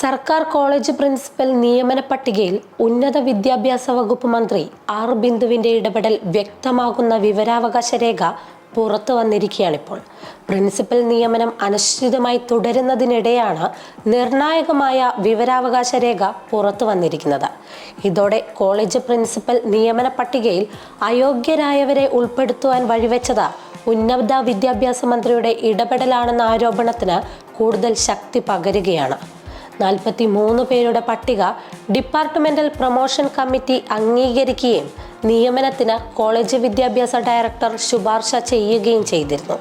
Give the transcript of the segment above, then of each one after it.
സർക്കാർ college principal നിയമന പട്ടികയിൽ ഉന്നത വിദ്യാഭ്യാസ വകുപ്പ് മന്ത്രി ആർ ബിന്ദുവിന്റെ ഇടപെടൽ വ്യക്തമാകുന്ന വിവരാവകാശ രേഖ പുറത്തു വന്നിരിക്കുകയാണിപ്പോൾ. പ്രിൻസിപ്പൽ നിയമനം അനിശ്ചിതമായി തുടരുന്നതിനിടെയാണ് നിർണായകമായ വിവരാവകാശ രേഖ പുറത്തു വന്നിരിക്കുന്നത്. ഇതോടെ കോളേജ് പ്രിൻസിപ്പൽ നിയമന പട്ടികയിൽ അയോഗ്യരായവരെ ഉൾപ്പെടുത്തുവാൻ വഴിവെച്ചത് ഉന്നത വിദ്യാഭ്യാസ മന്ത്രിയുടെ ഇടപെടലാണെന്ന ആരോപണത്തിന് കൂടുതൽ ശക്തി പകരുകയാണ്. നാൽപ്പത്തി മൂന്ന് പേരുടെ പട്ടിക ഡിപ്പാർട്ട്മെന്റൽ പ്രൊമോഷൻ കമ്മിറ്റി അംഗീകരിക്കുകയും നിയമനത്തിന് കോളേജ് വിദ്യാഭ്യാസ ഡയറക്ടർ ശുപാർശ ചെയ്യുകയും ചെയ്തിരുന്നു.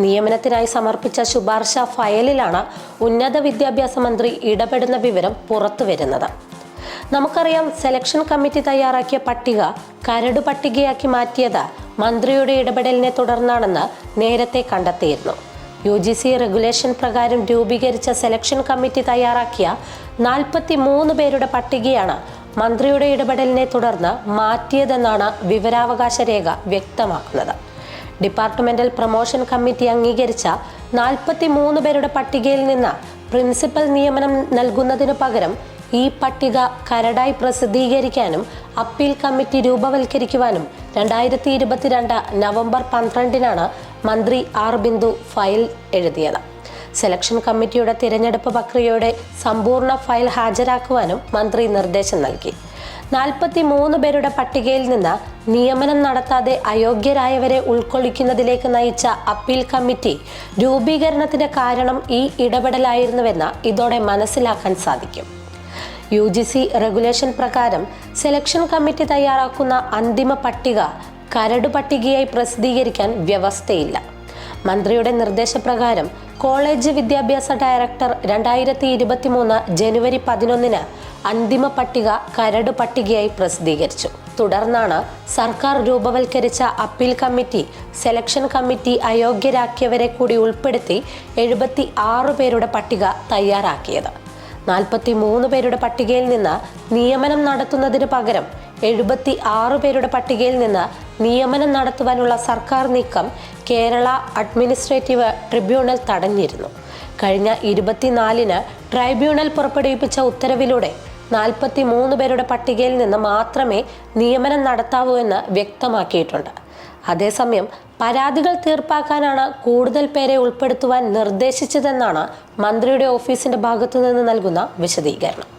നിയമനത്തിനായി സമർപ്പിച്ച ശുപാർശ ഫയലിലാണ് ഉന്നത വിദ്യാഭ്യാസ മന്ത്രി ഇടപെടുന്ന വിവരം പുറത്തുവരുന്നത് നമുക്കറിയാം സെലക്ഷൻ കമ്മിറ്റി തയ്യാറാക്കിയ പട്ടിക കരട് പട്ടികയാക്കി മാറ്റിയത് മന്ത്രിയുടെ ഇടപെടലിനെ തുടർന്നാണെന്ന് നേരത്തെ കണ്ടെത്തിയിരുന്നു. യു ജി സി റെഗുലേഷൻ പ്രകാരം രൂപീകരിച്ച സെലക്ഷൻ കമ്മിറ്റി തയ്യാറാക്കിയ നാൽപ്പത്തി മൂന്ന് പേരുടെ പട്ടികയാണ് മന്ത്രിയുടെ ഇടപെടലിനെ തുടർന്ന് മാറ്റിയതെന്നാണ് വിവരാവകാശ രേഖ വ്യക്തമാക്കുന്നത്. ഡിപ്പാർട്ട്മെന്റൽ പ്രൊമോഷൻ കമ്മിറ്റി അംഗീകരിച്ച നാൽപ്പത്തി മൂന്ന് പേരുടെ പട്ടികയിൽ നിന്ന് പ്രിൻസിപ്പൽ നിയമനം നൽകുന്നതിനു പകരം ഈ പട്ടിക കരടായി പ്രസിദ്ധീകരിക്കാനും അപ്പീൽ കമ്മിറ്റി രൂപവൽക്കരിക്കുവാനും രണ്ടായിരത്തി ഇരുപത്തിരണ്ട് നവംബർ പന്ത്രണ്ടിനാണ് മന്ത്രി ആർ ബിന്ദു ഫയൽ എഴുതിയത്. സെലക്ഷൻ കമ്മിറ്റിയുടെ തിരഞ്ഞെടുപ്പ് പ്രക്രിയയുടെ സമ്പൂർണ ഫയൽ ഹാജരാക്കുവാനും മന്ത്രി നിർദ്ദേശം നൽകി. നാൽപ്പത്തി മൂന്ന് പേരുടെ പട്ടികയിൽ നിന്ന് നിയമനം നടത്താതെ അയോഗ്യരായവരെ ഉൾക്കൊള്ളിക്കുന്നതിലേക്ക് നയിച്ച അപ്പീൽ കമ്മിറ്റി രൂപീകരണത്തിന് കാരണം ഈ ഇടപെടലായിരുന്നുവെന്ന് ഇതോടെ മനസ്സിലാക്കാൻ സാധിക്കും. യു ജി സി റെഗുലേഷൻ പ്രകാരം സെലക്ഷൻ കമ്മിറ്റി തയ്യാറാക്കുന്ന അന്തിമ പട്ടിക കരട് പട്ടികയായി പ്രസിദ്ധീകരിക്കാൻ വ്യവസ്ഥയില്ല. മന്ത്രിയുടെ നിർദ്ദേശപ്രകാരം കോളേജ് വിദ്യാഭ്യാസ ഡയറക്ടർ രണ്ടായിരത്തി ഇരുപത്തി മൂന്ന് ജനുവരി പതിനൊന്നിന് അന്തിമ പട്ടിക കരട് പട്ടികയായി പ്രസിദ്ധീകരിച്ചു. തുടർന്നാണ് സർക്കാർ രൂപവൽക്കരിച്ച അപ്പീൽ കമ്മിറ്റി സെലക്ഷൻ കമ്മിറ്റി അയോഗ്യരാക്കിയവരെ കൂടി ഉൾപ്പെടുത്തി എഴുപത്തി ആറ് പേരുടെ പട്ടിക തയ്യാറാക്കിയത്. നാൽപ്പത്തി മൂന്ന് പേരുടെ പട്ടികയിൽ നിന്ന് നിയമനം നടത്തുന്നതിന് പകരം എഴുപത്തി ആറ് പേരുടെ പട്ടികയിൽ നിന്ന് നിയമനം നടത്തുവാനുള്ള സർക്കാർ നീക്കം കേരള അഡ്മിനിസ്ട്രേറ്റീവ് ട്രിബ്യൂണൽ തടഞ്ഞിരുന്നു. കഴിഞ്ഞ ഇരുപത്തിനാലിന് ട്രൈബ്യൂണൽ പുറപ്പെടുവിപ്പിച്ച ഉത്തരവിലൂടെ നാൽപ്പത്തി മൂന്ന് പേരുടെ പട്ടികയിൽ നിന്ന് മാത്രമേ നിയമനം നടത്താവൂ എന്ന് വ്യക്തമാക്കിയിട്ടുണ്ട്. അതേസമയം പരാതികൾ തീർപ്പാക്കാനാണ് കൂടുതൽ പേരെ ഉൾപ്പെടുത്തുവാൻ നിർദ്ദേശിച്ചതെന്നാണ് മന്ത്രിയുടെ ഓഫീസിന്റെ ഭാഗത്തുനിന്ന് നൽകുന്ന വിശദീകരണം.